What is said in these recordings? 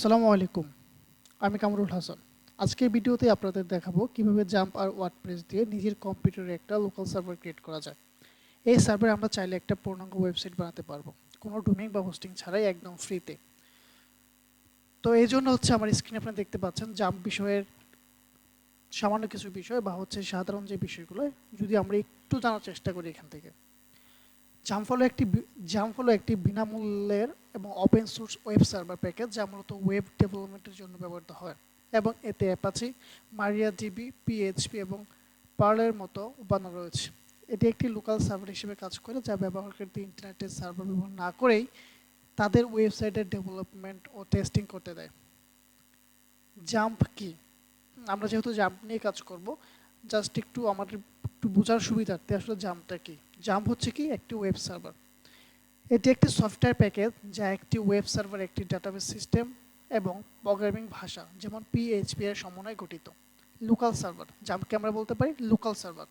আসসালামু আলাইকুম। আমি কামরুল হাসান। আজকের ভিডিওতে আপনাদের দেখাবো কীভাবে জাম্প আর ওয়ার্ডপ্রেস দিয়ে নিজের কম্পিউটারে একটা লোকাল সার্ভার ক্রিয়েট করা যায়। এই সার্ভারে আমরা চাইলে একটা পূর্ণাঙ্গ ওয়েবসাইট বানাতে পারব। কোনো ডোমেইন বা হোস্টিং ছাড়াই একদম ফ্রিতে তো এই জন্য হচ্ছে আমার স্ক্রিনে আপনারা দেখতে পাচ্ছেন জাম্প বিষয়ের সামান্য কিছু বিষয় বা হচ্ছে সাধারণ যে বিষয়গুলো, যদি আমরা একটু জানার চেষ্টা করি এখান থেকে। জাম্প হলো একটি জাম্প হলো একটি বিনামূল্যের এবং open source web server package যা মূলত ওয়েব ডেভেলপমেন্টের জন্য ব্যবহৃত হয় এবং এতে অ্যাপাচি মারিয়া ডিবি পিএইচপি এবং পার্লের মতো উপাদান রয়েছে। এটি একটি লোকাল সার্ভার হিসেবে কাজ করে যা ব্যবহারকারীদের ইন্টারনেটের সার্ভার ব্যবহার না করেই তাদের ওয়েবসাইটের ডেভেলপমেন্ট ও টেস্টিং করতে দেয়। জাম্প কি? আমরা যেহেতু জাম্প নিয়ে কাজ করব জাস্ট একটু আমাদের একটু বোঝার সুবিধার্থে আসলে জাম্পটা কি? জাম্প হচ্ছে কি? একটি ওয়েব সার্ভার। এটি একটি সফটওয়্যার প্যাকেজ যা একটি ওয়েব সার্ভার, একটি ডাটাবেস সিস্টেম এবং প্রোগ্রামিং ভাষা, যেমন পিএইচপি এর সমন্বয়ে গঠিত। লোকাল সার্ভার, জাম্পকে আমরা বলতে পারি লোকাল সার্ভার।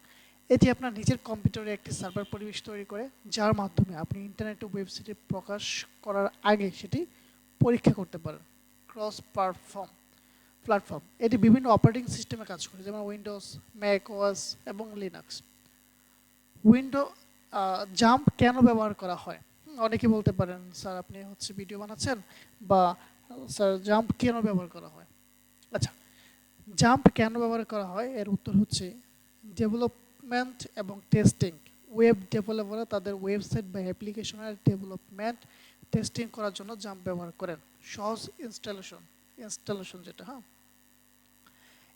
এটি আপনার নিজের কম্পিউটারে একটি সার্ভার পরিবেশ তৈরি করে, যার মাধ্যমে আপনি ইন্টারনেটে ওয়েবসাইটে প্রকাশ করার আগে সেটি পরীক্ষা করতে পারেন। Cross perform platform. এটি বিভিন্ন অপারেটিং সিস্টেমে কাজ করে, যেমন উইন্ডোজ, ম্যাক ওয়াস এবং লিনাক্স। উইন্ডো জাম্প কেন ব্যবহার করা হয়? অনেকে বলতে পারেন, স্যার, আপনি হচ্ছে ভিডিও বানাচ্ছেন বা, স্যার জাম্প কেন ব্যবহার করা হয়? আচ্ছা জাম্প কেন ব্যবহার করা হয়? এর উত্তর হচ্ছে ডেভেলপমেন্ট এবং টেস্টিং ওয়েব ডেভেলপাররা তাদের ওয়েবসাইট বা অ্যাপ্লিকেশনের ডেভেলপমেন্ট টেস্টিং করার জন্য জাম্প ব্যবহার করেন। সহজ ইনস্টলেশন ইনস্টলেশন যেটা হ্যাঁ?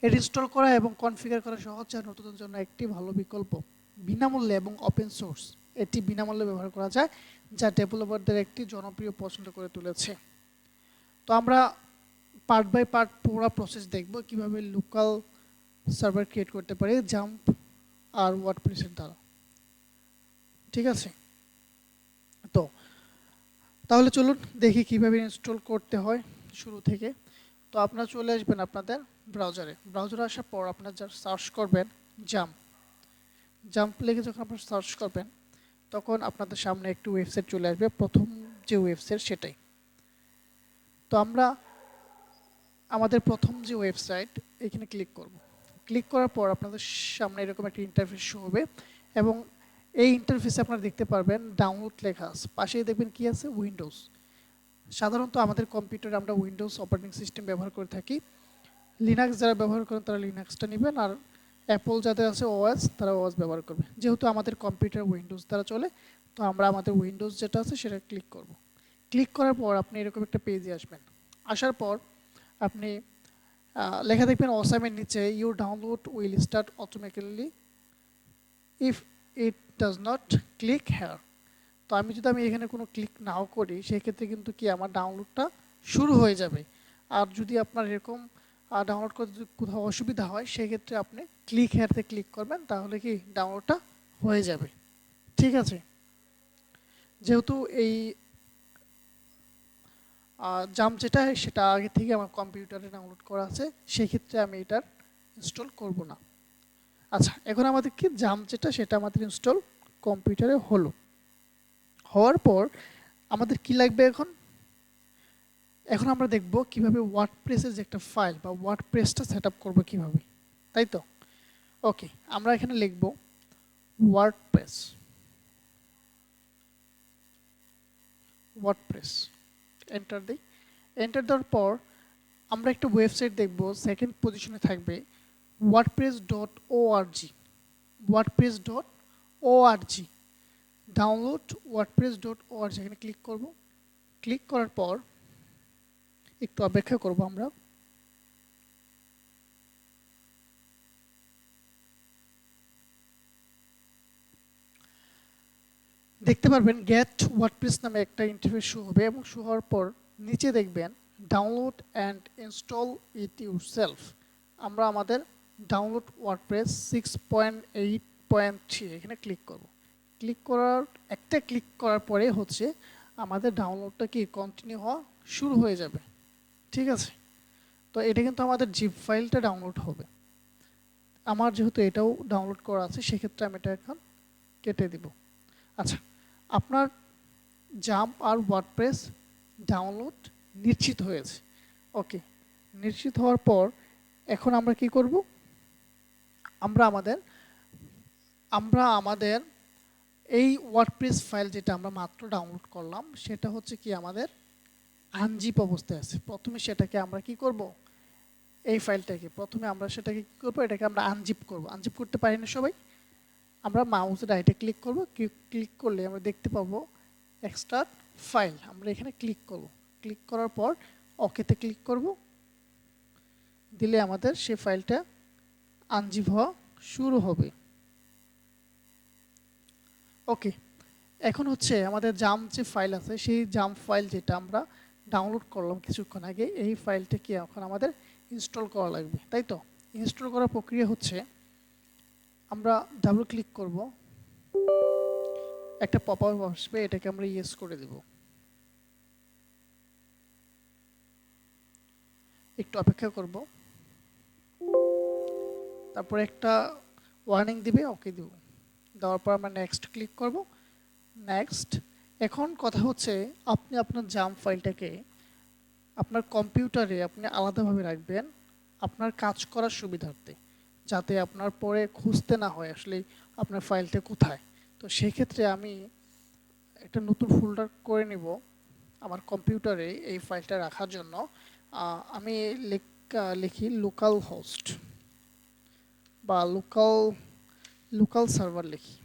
এর ইনস্টল করা এবং কনফিগার করা সহজ যা নতুনদের জন্য একটি ভালো বিকল্প। বিনামূল্যে এবং ওপেন সোর্স এটি বিনামূল্যে ব্যবহার করা যায়, যা ডেভেলপারদের একটি জনপ্রিয় পছন্দ করে তুলেছে। তো আমরা পার্ট বাই পার্ট পুরো প্রসেস দেখব কীভাবে লোকাল সার্ভার ক্রিয়েট করতে পারি জাম্প আর ওয়ার্ডপ্রেসের দ্বারা। ঠিক আছে? তো, তাহলে চলুন দেখি কীভাবে ইনস্টল করতে হয় শুরু থেকে। তো আপনারা চলে আসবেন আপনাদের ব্রাউজারে ব্রাউজারে আসার পর আপনারা যা সার্চ করবেন জাম্প জাম্প লেগে যখন আপনারা সার্চ করবেন, তখন আপনাদের সামনে একটি ওয়েবসাইট চলে আসবে। প্রথম যে ওয়েবসাইট সেটাই। তো আমরা আমাদের প্রথম যে ওয়েবসাইট এখানে ক্লিক করব। ক্লিক করার পর আপনাদের সামনে এরকম একটা ইন্টারফেস হবে এবং এই ইন্টারফেসে আপনারা দেখতে পারবেন ডাউনলোড লেখা আছে। পাশেই দেখবেন কি আছে? উইন্ডোজ সাধারণত আমাদের কম্পিউটারে আমরা উইন্ডোজ অপারেটিং সিস্টেম ব্যবহার করে থাকি। লিনাক্স যারা ব্যবহার করেন তারা লিনাক্সটা নেবেন আর অ্যাপল যাদের আছে ওএস তারা ওএস ব্যবহার করবে। যেহেতু আমাদের কম্পিউটার উইন্ডোজ দ্বারা চলে, তো আমরা আমাদের উইন্ডোজ যেটা আছে সেটা ক্লিক করব। ক্লিক করার পর আপনি এরকম একটা পেজে আসবেন। আসার পর আপনি লেখা দেখবেন অসামের নিচে you download will start automatically if it does not click here তো আমি যদি আমি এখানে কোনো ক্লিক নাও করি, সেক্ষেত্রে কিন্তু কি আমার ডাউনলোডটা শুরু হয়ে যাবে। আর যদি আপনার এরকম ডাউনলোড করতে কোথাও অসুবিধা হয়, সেক্ষেত্রে আপনি ক্লিক হেয়ারতে ক্লিক করবেন, তাহলে কি ডাউনলোডটা হয়ে যাবে। ঠিক আছে? যেহেতু এই জাম্প যেটা সেটা আগে থেকে আমার কম্পিউটারে ডাউনলোড করা আছে, সেক্ষেত্রে আমি এটার ইনস্টল করব না। আচ্ছা এখন আমাদের কি জাম যেটা, সেটা আমাদের ইনস্টল কম্পিউটারে হলো। হওয়ার পর আমাদের কি লাগবে এখন? এখন আমরা দেখব কীভাবে ওয়ার্ডপ্রেসের যে একটা ফাইল বা ওয়ার্ডপ্রেসটা সেট আপ করব কীভাবে, তাই তো? ওকে আমরা এখানে লিখব ওয়ার্ডপ্রেস ওয়ার্ডপ্রেস এন্টার দিই। এন্টার দেওয়ার পর আমরা একটা ওয়েবসাইট দেখব সেকেন্ড পজিশনে থাকবে WordPress dot O ORG WordPress dot ORG download WordPress dot ORG এখানে ক্লিক করব। ক্লিক করার পর একটু অপেক্ষা করব আমরা। দেখতে পারবেন গেট ওয়ার্ডপ্রেস নামে একটা ইন্টারফেস শো হবে এবং শো হওয়ার পর নিচে দেখবেন download and install it yourself আমরা আমাদের download WordPress six point eight point three এখানে ক্লিক করব। ক্লিক করার, একটা ক্লিক করার পরে হচ্ছে আমাদের ডাউনলোডটা কি কন্টিনিউ হওয়া শুরু হয়ে যাবে। ঠিক আছে? তো এটা কিন্তু আমাদের জিপ ফাইলটা ডাউনলোড হবে। আমার যেহেতু এটাও ডাউনলোড করা আছে, সেক্ষেত্রে আমি এটা এখন কেটে দিব। আচ্ছা আপনার জাম্প আর ওয়ার্ডপ্রেস ডাউনলোড নিশ্চিত হয়েছে। ওকে নিশ্চিত হওয়ার পর এখন আমরা কি করব? আমরা আমাদের আমরা আমাদের এই ওয়ার্ডপ্রেস ফাইল যেটা আমরা মাত্র ডাউনলোড করলাম, সেটা হচ্ছে কি আমাদের আনজিপ অবস্থায় আছে। প্রথমে সেটাকে আমরা কি করব? এই ফাইলটাকে প্রথমে আমরা সেটাকে কী করব? এটাকে আমরা আনজিপ করব। আনজিপ করতে পারি না সবাই? আমরা মাউসের রাইটে ক্লিক করব। ক্লিক করলে আমরা দেখতে পাবো এক্সট্রাক্ট ফাইল আমরা এখানে ক্লিক করব। ক্লিক করার পর ওকেতে ক্লিক করব। দিলে আমাদের সেই ফাইলটা আনজিপ হওয়া শুরু হবে। ওকে এখন হচ্ছে আমাদের জাম যে ফাইল আছে, সেই জাম ফাইল যেটা আমরা ডাউনলোড করলাম কিছুক্ষণ আগে, এই ফাইলটা কি এখন আমাদের ইনস্টল করা লাগবে, তাই তো? ইনস্টল করার প্রক্রিয়া হচ্ছে, আমরা ডাবল ক্লিক করব, একটা পপ আপ আসবে এটাকে আমরা ইয়েস করে দেব। একটু অপেক্ষা করব। তারপরে একটা ওয়ার্নিং দিবে ওকে দেব। দেওয়ার পর আমরা নেক্সট ক্লিক করব। নেক্সট এখন কথা হচ্ছে, আপনি আপনার জাম ফাইলটাকে আপনার কম্পিউটারে আপনি আলাদাভাবে রাখবেন আপনার কাজ করার সুবিধার্থে, যাতে আপনার পরে খুঁজতে না হয় আসলে আপনার ফাইলটা কোথায়। তো সেক্ষেত্রে আমি একটা নতুন ফোল্ডার করে নিব আমার কম্পিউটারে এই ফাইলটা রাখার জন্য। আমি লেখ- লোকাল হোস্ট বা লোকাল লোকাল সার্ভার লিখি।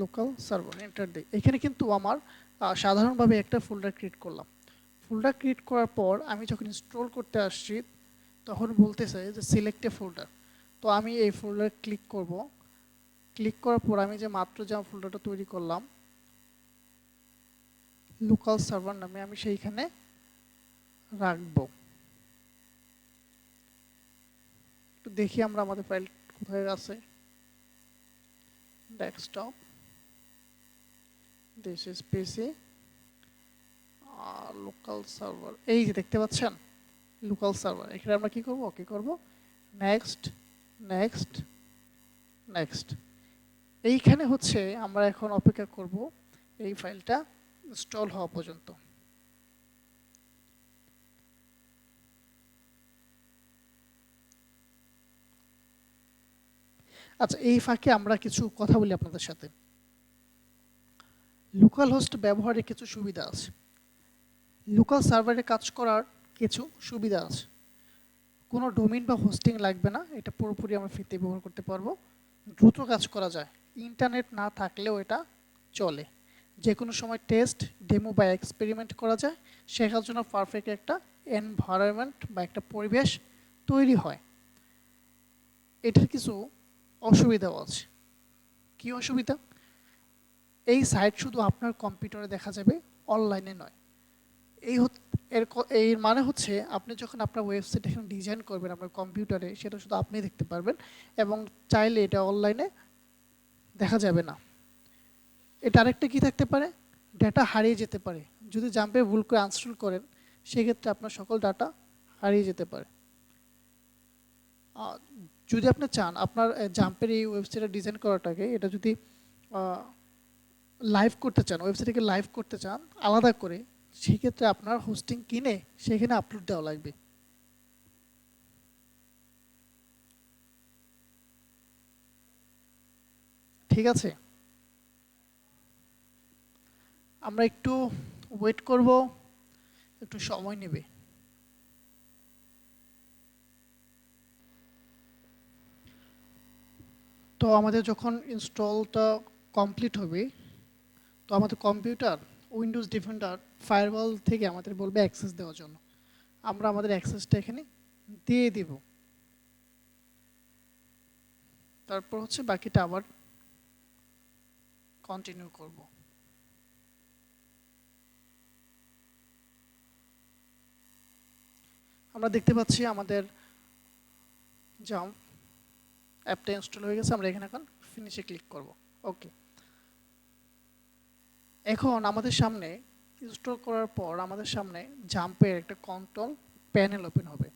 লোকাল সার্ভার এন্টার দিই। এখানে কিন্তু আমার সাধারণভাবে একটা ফোল্ডার ক্রিয়েট করলাম। ফোল্ডার ক্রিয়েট করার পর আমি যখন ইনস্টল করতে আসছি, তখন বলতেছে যে সিলেক্ট ফোল্ডার তো আমি এই ফোল্ডার ক্লিক করব। ক্লিক করার পর আমি যে মাত্র যে ফোল্ডারটা তৈরি করলাম লোকাল সার্ভার নামে আমি সেইখানে রাখব। একটু দেখি আমরা আমাদের ফাইল কোথায় আছে। Desktop this is PC local server এই যে দেখতে পাচ্ছেন লোকাল সার্ভার এখানে আমরা কি করব? ওকে করব? নেক্সট নেক্সট নেক্সট এইখানে হচ্ছে আমরা এখন অপেক্ষা করব এই ফাইলটা ইনস্টল হওয়া পর্যন্ত। আচ্ছা এই ফাঁকে আমরা কিছু কথা বলি আপনাদের সাথে। লোকাল হোস্ট ব্যবহারের কিছু সুবিধা আছে। লোকাল সার্ভারে কাজ করার কিছু সুবিধা আছে। কোনো ডোমিন বা হোস্টিং লাগবে না, এটা পুরোপুরি আমরা ফ্রিতে ব্যবহার করতে পারব। দ্রুত কাজ করা যায়। ইন্টারনেট না থাকলেও এটা চলে। যে কোনো সময় টেস্ট ডেমো বা এক্সপেরিমেন্ট করা যায়। শেখার জন্য পারফেক্ট একটা এনভায়রনমেন্ট বা একটা পরিবেশ তৈরি হয়। এটার কিছু অসুবিধাও আছে। কী অসুবিধা? এই সাইট শুধু আপনার কম্পিউটারে দেখা যাবে অনলাইনে নয়। এই এর এর মানে হচ্ছে আপনি যখন আপনার ওয়েবসাইট এখানে ডিজাইন করবেন আপনার কম্পিউটারে সেটা শুধু আপনি দেখতে পারবেন এবং চাইলে এটা অনলাইনে দেখা যাবে না। এটা আরেকটা কি থাকতে পারে? ডেটা হারিয়ে যেতে পারে। যদি জাম্পে ভুল করে আনস্টল করেন, সেক্ষেত্রে আপনার সকল ডাটা হারিয়ে যেতে পারে। যদি আপনি চান আপনার জাম্পের এই ওয়েবসাইটে ডিজাইন করাটাকে, এটা যদি লাইভ করতে চান ওয়েবসাইটকে লাইভ করতে চান, আলাদা করে সেক্ষেত্রে আপনার হোস্টিং কিনে সেখানে আপলোড দেওয়া লাগবে। ঠিক আছে? আমরা একটু ওয়েট করব, একটু সময় নেবে। তো আমাদের যখন ইনস্টলটা কমপ্লিট হবে তো আমাদের কম্পিউটার, উইন্ডোজ ডিফেন্ডার, ফায়ারওয়াল থেকে আমাদের বলবে অ্যাক্সেস দেওয়ার জন্য। আমরা আমাদের অ্যাক্সেসটা এখানে দিয়ে দিব। তারপর হচ্ছে বাকিটা আবার কন্টিনিউ করব। আমরা দেখতে পাচ্ছি আমাদের জাম্প অ্যাপটা ইনস্টল হয়ে গেছে, আমরা এখানে এখন ফিনিশে ক্লিক করব। ওকে এখন আমাদের সামনে ইনস্টল করার পর আমাদের সামনে জাম্পের একটা কন্ট্রোল প্যানেল ওপেন হবে।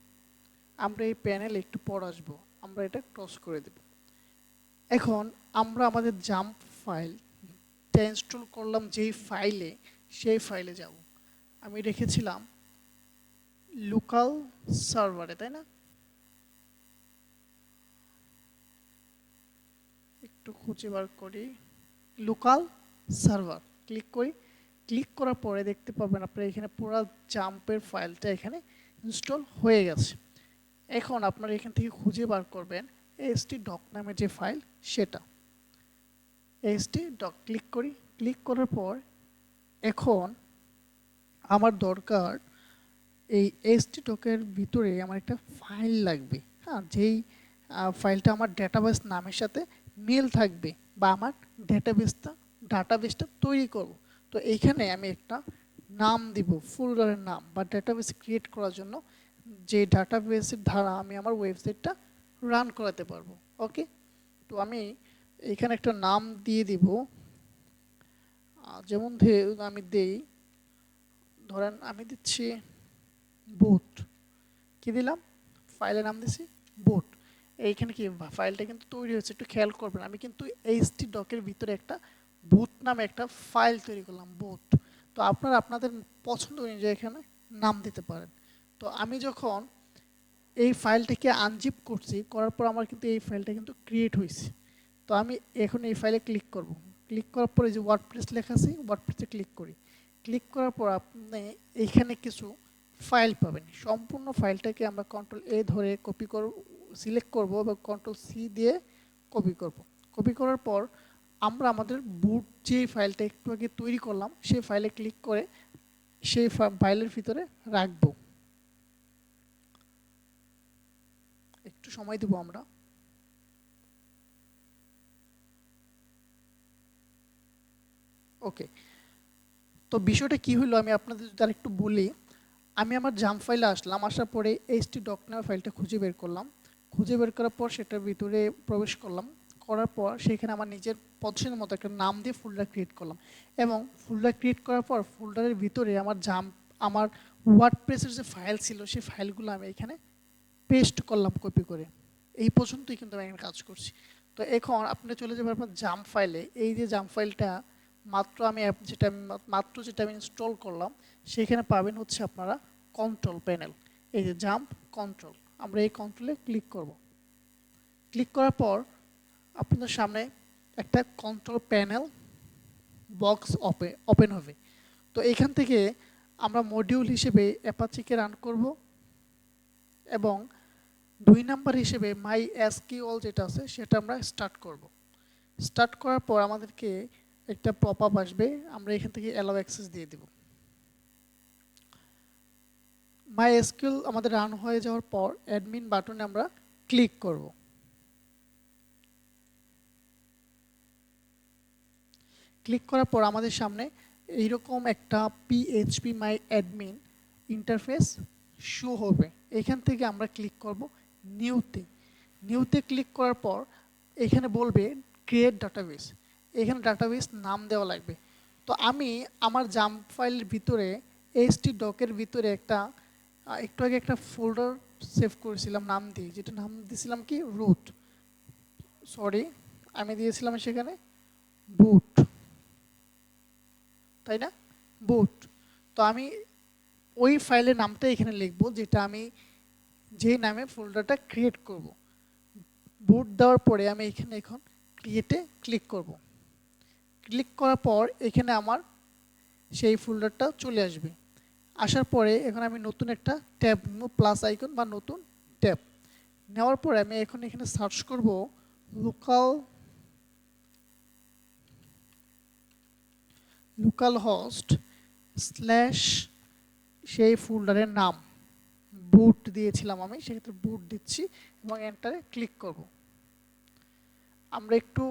আমরা এই প্যানেল একটু পর আসব। আমরা এটা ক্রস করে দেব। এখন আমরা আমাদের জাম্প ফাইল ইনস্টল করলাম যেই ফাইলে সেই ফাইলে যাব। আমি রেখেছিলাম লোকাল সার্ভারে তাই না? একটু খুঁজে বার করি। লোকাল সার্ভার ক্লিক করি ক্লিক করার পরে দেখতে পাবেন আপনার এখানে পুরো জাম্পের ফাইলটা এখানে ইনস্টল হয়ে গেছে। এখন আপনারা এখান থেকে খুঁজে বার করবেন এসটি ডক নামের যে ফাইল সেটা। এসটি ডক ক্লিক করি ক্লিক করার পর এখন আমার দরকার এই এসটি ডকের ভিতরে আমার একটা ফাইল লাগবে। হ্যাঁ যেই ফাইলটা আমার ডেটাবেস নামের সাথে মিল থাকবে বা আমার ডেটাবেসটা ডাটাবেসটা তৈরি করব। তো এইখানে আমি একটা নাম দিব, ফোল্ডারের নাম বা ডেটাবেস ক্রিয়েট করার জন্য যে ডাটাবেসের দ্বারা আমি আমার ওয়েবসাইটটা রান করাতে পারব ওকে তো আমি এখানে একটা নাম দিয়ে দিব। যেমন আমি দেই, ধরেন আমি দিচ্ছি বুট কি দিলাম? ফাইলের নাম দিছি বুট এইখানে কি ফাইলটা কিন্তু তৈরি হয়েছে, একটু খেয়াল করবেন, আমি কিন্তু এইচটি ডকের ভিতরে একটা বুট নামে একটা ফাইল তৈরি করলাম বুট তো আপনারা আপনাদের পছন্দ অনুযায়ী এখানে নাম দিতে পারেন। তো আমি যখন এই ফাইলটাকে আনজিপ করছি, করার পর আমার কিন্তু এই ফাইলটা কিন্তু ক্রিয়েট হয়েছে। তো আমি এখন এই ফাইলে ক্লিক করব। ক্লিক করার পরে যে ওয়ার্ড ওয়ার্ডপ্রেস লেখা আছে ওয়ার্ড ওয়ার্ডপ্রেসে ক্লিক করি। ক্লিক করার পর আপনি এইখানে কিছু ফাইল পাবেন। সম্পূর্ণ ফাইলটাকে আমরা কন্ট্রোল এ ধরে কপি করব সিলেক্ট করব বা কন্ট্রোল সি দিয়ে কপি করব। কপি করার পর আমরা আমাদের বুট যে ফাইলটা একটু আগে তৈরি করলাম, সেই ফাইলে ক্লিক করে সেই ফাইলের ভিতরে রাখব। একটু সময় দেবো আমরা। ওকে তো বিষয়টা কি হলো আমি আপনাদের যদি আরেকটু বলি, আমি আমার জাম ফাইলে আসলাম, আসার পরে এইচটি ডক ফাইলটা খুঁজে বের করলাম। খুঁজে বের করার পর সেটার ভিতরে প্রবেশ করলাম। করার পর সেখানে আমার নিজের পছন্দের মতো একটা নাম দিয়ে ফোল্ডার ক্রিয়েট করলাম। এবং ফোল্ডার ক্রিয়েট করার পর ফোল্ডারের ভিতরে আমার জাম আমার ওয়ার্ডপ্রেসের যে ফাইল ছিল, সেই ফাইলগুলো আমি এখানে পেস্ট করলাম কপি করে। এই পর্যন্তই কিন্তু আমি এখানে কাজ করছি। তো এখন আপনি চলে যাবেন আপনার জাম ফাইলে এই যে জাম ফাইলটা মাত্র আমি যেটা আমি মাত্র যেটা আমি ইনস্টল করলাম, সেখানে পাবেন হচ্ছে আপনারা কন্ট্রোল প্যানেল এই যে জাম্প কন্ট্রোল আমরা এই কন্ট্রোলে ক্লিক করব। ক্লিক করার পর আপনাদের সামনে একটা কন্ট্রোল প্যানেল বক্স ওপে ওপেন হবে। তো এখান থেকে আমরা মডিউল হিসেবে অ্যাপাচিকে রান করব এবং দুই নাম্বার হিসেবে মাই এসকিউএল যেটা আছে সেটা আমরা স্টার্ট করব। স্টার্ট করার পর আমাদেরকে একটা পপ আপ আসবে, আমরা এখান থেকে অ্যালাউ অ্যাক্সেস দিয়ে দেব। মাই এসকিউল আমাদের রান হয়ে যাওয়ার পর অ্যাডমিন বাটনে আমরা ক্লিক করব। ক্লিক করার পর আমাদের সামনে এইরকম একটা PHP my admin interface show হবে। এখান থেকে আমরা ক্লিক করব নিউতে নিউতে ক্লিক করার পর এখানে বলবে ক্রিয়েট ডাটাবেস এখানে ডাটাবেস নাম দেওয়া লাগবে। তো আমি আমার জাম ফাইলের ভিতরে এইচটি ডকের ভিতরে একটা একটু আগে একটা ফোল্ডার সেভ করেছিলাম নাম দিয়ে। যেটা নাম দিয়েছিলাম কি? রুট সরি আমি দিয়েছিলাম সেখানে বুট তাই না? বুট তো আমি ওই ফাইলের নামটা এখানে লিখব, যেটা আমি যে নামে ফোল্ডারটা ক্রিয়েট করব। বুট দেওয়ার পরে আমি এখানে এখন ক্রিয়েটে ক্লিক করব। ক্লিক করার পর এখানে আমার সেই ফোল্ডারটা চলে আসবে। আসার পরে এখন আমি নতুন একটা ট্যাব প্লাস আইকন বা নতুন ট্যাব নেওয়ার পরে আমি এখন এখানে সার্চ করব লোকাল লোকাল হোস্ট স্ল্যাশ সেই ফোল্ডারের নাম। বুট দিয়েছিলাম আমি, সেক্ষেত্রে বুট দিচ্ছি এবং এন্টারে ক্লিক করব। আমরা একটু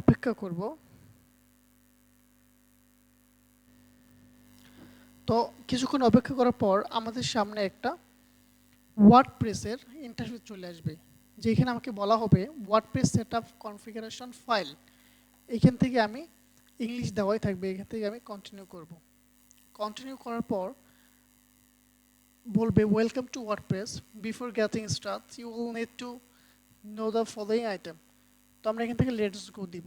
অপেক্ষা করব। তো কিছুক্ষণ অপেক্ষা করার পর আমাদের সামনে একটা ওয়ার্ডপ্রেসের ইন্টারফেস চলে আসবে, যেখানে আমাকে বলা হবে WordPress set up configuration file এখান থেকে আমি ইংলিশ দেওয়াই থাকবে, এখান থেকে আমি কন্টিনিউ করব। কন্টিনিউ করার পর বলবে welcome to WordPress before getting start you will need to know the following item তো আমরা এখান থেকে লেটস গো দিব।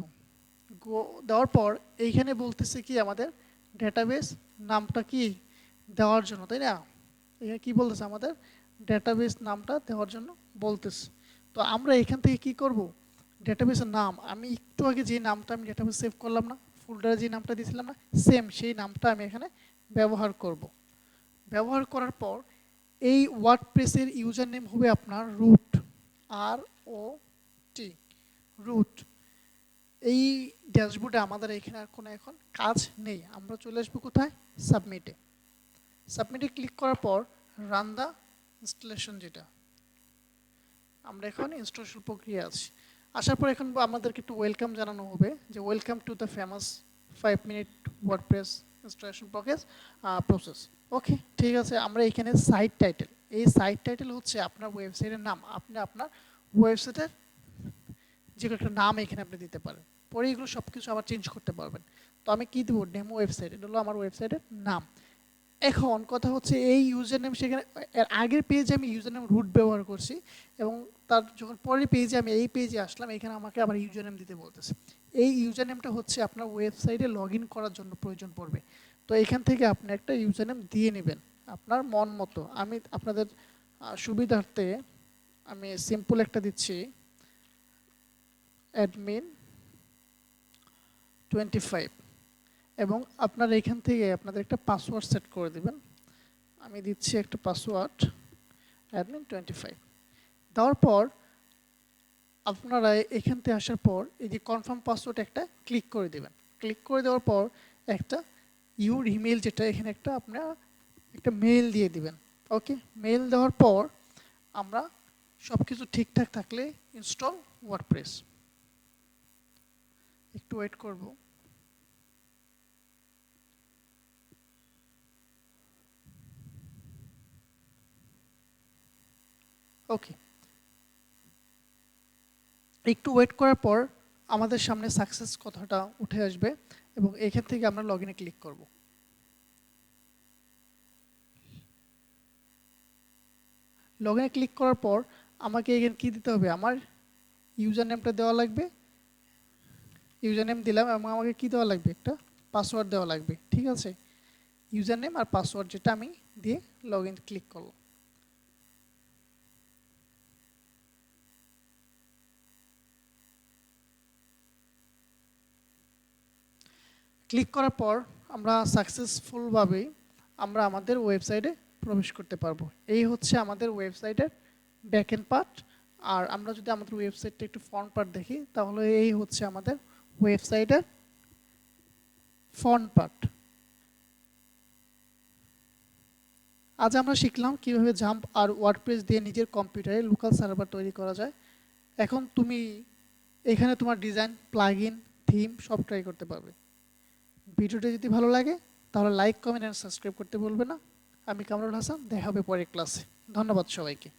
গো দেওয়ার পর এইখানে বলতেছে কি আমাদের ডেটাবেস নামটা কি দেওয়ার জন্য, তাই না? এখানে কি বলতেছে আমাদের ডেটাবেস নামটা দেওয়ার জন্য বলতেছে। তো আমরা এখান থেকে কি করব? ডেটাবেসের নাম। আমি একটু আগে যে নামটা আমি ডেটাবেস সেভ করলাম না ফোল্ডারে যে নামটা দিয়েছিলাম না সেম সেই নামটা আমি এখানে ব্যবহার করব। ব্যবহার করার পর এই ওয়ার্ডপ্রেসের ইউজার নেম হবে আপনার রুট আর ও টি রুট এই ড্যাশবোর্ডে আমাদের এখানে আর কোনো এখন কাজ নেই। আমরা চলে আসব কোথায়? সাবমিটে সাবমিটে ক্লিক করার পর রান দ্য ইনস্টলেশন যেটা। আমরা এখন ইনস্টলেশন প্রক্রিয়া আছি। আসার পর এখন আমাদেরকে একটু ওয়েলকাম জানানো হবে যে welcome to the famous five minute WordPress installation process process okay ঠিক আছে, আমরা এখানে সাইট টাইটেল এই সাইট টাইটেল হচ্ছে আপনার ওয়েবসাইটের নাম, আপনি আপনার ওয়েবসাইটের যে কোনো একটা নাম এখানে আপনি দিতে পারেন, পরে এগুলো সব কিছু আবার চেঞ্জ করতে পারবেন। তো আমি কী দেবো? ডেমো ওয়েবসাইট এটা হলো আমার ওয়েবসাইটের নাম। এখন কথা হচ্ছে এই ইউজার নেম সেখানে, এর আগের পেজে আমি ইউজার নেম রুট ব্যবহার করছি এবং তার যখন পরের পেজে আমি এই পেজে আসলাম, এখানে আমাকে আবার ইউজার নেম দিতে বলতেছে। এই ইউজার নেমটা হচ্ছে আপনার ওয়েবসাইটে লগ ইন করার জন্য প্রয়োজন পড়বে। তো এখান থেকে আপনি একটা ইউজার নেম দিয়ে নেবেন, আপনার মন মতো। আমি আপনাদের সুবিধার্থে আমি সিম্পল একটা দিচ্ছি অ্যাডমিন টোয়েন্টি ফাইভ এবং আপনারা এখান থেকে আপনাদের একটা পাসওয়ার্ড সেট করে দিবেন। আমি দিচ্ছি একটা পাসওয়ার্ড অ্যাডমিন টোয়েন্টি ফাইভ দেওয়ার পর আপনারা এখান থেকে আসার পর এই যে কনফার্ম পাসওয়ার্ড একটা ক্লিক করে দেবেন। ক্লিক করে দেওয়ার পর একটা ইউর ইমেল যেটা, এখানে একটা আপনারা একটা মেল দিয়ে দিবেন। ওকে মেল দেওয়ার পর আমরা সব কিছু ঠিকঠাক থাকলে ইনস্টল ওয়ার্ডপ্রেস একটু ওয়েট করব। ওকে একটু ওয়েট করার পর আমাদের সামনে সাকসেস কথাটা উঠে আসবে এবং এখান থেকে আমরা লগ ক্লিক করব। লগ ইনে ক্লিক করার পর আমাকে এখানে কি দিতে হবে? আমার ইউজার নেমটা দেওয়া লাগবে। ইউজার নেম দিলাম এবং আমাকে কি দেওয়া লাগবে? একটা পাসওয়ার্ড দেওয়া লাগবে। ঠিক আছে? ইউজার নেম আর পাসওয়ার্ড যেটা আমি দিয়ে লগ ইন ক্লিক করলাম। ক্লিক করার পর আমরা সাকসেসফুলভাবে আমরা আমাদের ওয়েবসাইটে প্রবেশ করতে পারব। এই হচ্ছে আমাদের ওয়েবসাইটের ব্যাকএন্ড পার্ট আর আমরা যদি আমাদের ওয়েবসাইটটা একটু ফ্রন্ট পার্ট দেখি, তাহলে এই হচ্ছে আমাদের ওয়েবসাইটের ফ্রন্ট পার্ট আজ আমরা শিখলাম কীভাবে জাম্প আর ওয়ার্ডপ্রেস দিয়ে নিজের কম্পিউটারে লোকাল সার্ভার তৈরি করা যায়। এখন তুমি এখানে তোমার ডিজাইন প্লাগইন থিম সব ট্রাই করতে পারবে। ভিডিওটা যদি ভালো লাগে, তাহলে লাইক কমেন্ট অ্যান্ড সাবস্ক্রাইব করতে ভুলবে না। আমি কামরুল হাসান, দেখা হবে পরের ক্লাসে ধন্যবাদ সবাইকে।